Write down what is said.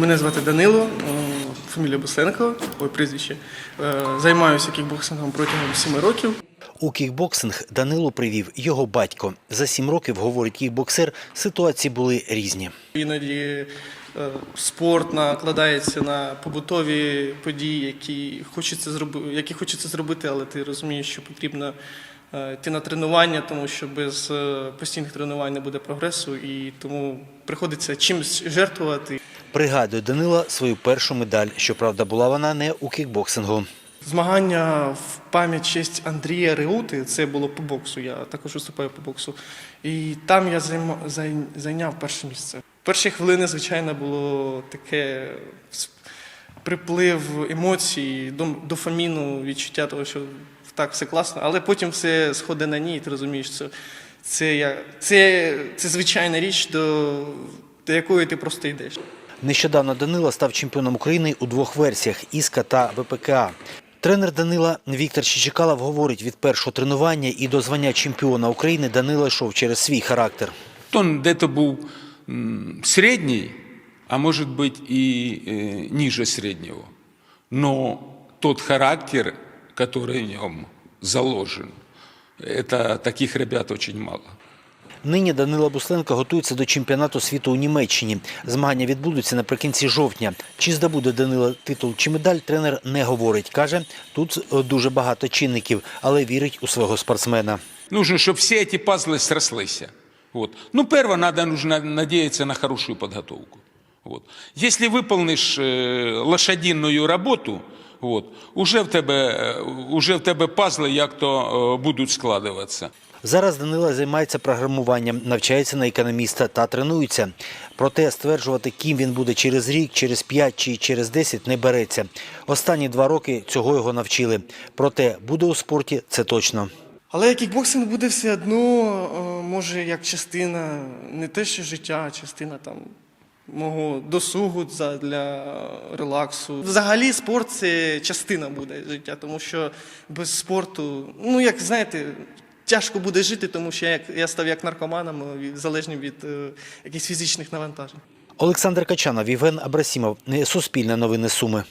Мене звати Данило, е, фамілія Бусенко, ой, прізвище. Е, Займаюся кікбоксингом протягом 7 років. У кікбоксинг Данилу привів його батько. За сім років, говорить кікбоксер, ситуації були різні. Іноді е, спорт накладається на побутові події, які хочеться зробити, які хочеться зробити, але ти розумієш, що потрібно йти на тренування, тому що без постійних тренувань не буде прогресу, і тому приходиться чимось жертвувати. Пригадує Данила свою першу медаль. Щоправда, була вона не у кікбоксингу. Змагання в пам'ять честь Андрія Реути, це було по боксу. Я також виступаю по боксу. І там я зайняв перше місце. Перші хвилини, звичайно, було таке приплив емоцій, дофаміну, відчуття того, що так все класно, але потім все сходить на ні, і ти розумієш, це, я, це, це звичайна річ, до, до якої ти просто йдеш. Нещодавно Данила став чемпіоном України у двох версіях Іска та ВПКА. Тренер Данила Віктор Чичикалов говорить, від першого тренування і до звання чемпіона України Данила йшов через свій характер. Он где-то був середній, а може бути і е, середнього. Но тот характер, который в нем заложен, таких ребят очень мало. Нині Данила Бусленко готується до чемпіонату світу у Німеччині. Змагання відбудуться наприкінці жовтня. Чи здобуде Данила титул чи медаль, тренер не говорить. Каже, тут е, дуже багато чинників, але вірить у свого спортсмена. Нужно, чтобы все эти пазлы срослись. Вот. Ну, первое, надо нужно надеяться на хорошую подготовку. Вот. Если выполнишь э, лошадиную работу, вот, уже, в тебе, е, уже в тебе пазли як-то е, будуть складуватися. Зараз Данила займається програмуванням, навчається на економіста та тренується. Проте стверджувати, ким він буде через рік, через п'ять чи через десять не береться. Останні два роки цього його навчили. Проте буде у спорті це точно. Але кікбоксинг буде все одно, е, може, як частина не те, що життя, а частина там мого досугу для релаксу. Взагалі спорт це частина буде життя, тому що без спорту, ну як знаєте, тяжко буде жити, тому що я, я став як наркоманом, е, залежним від е, якихось фізичних навантажень. Олександр Качанов, Євген Абрасімов. Суспільне новини Суми.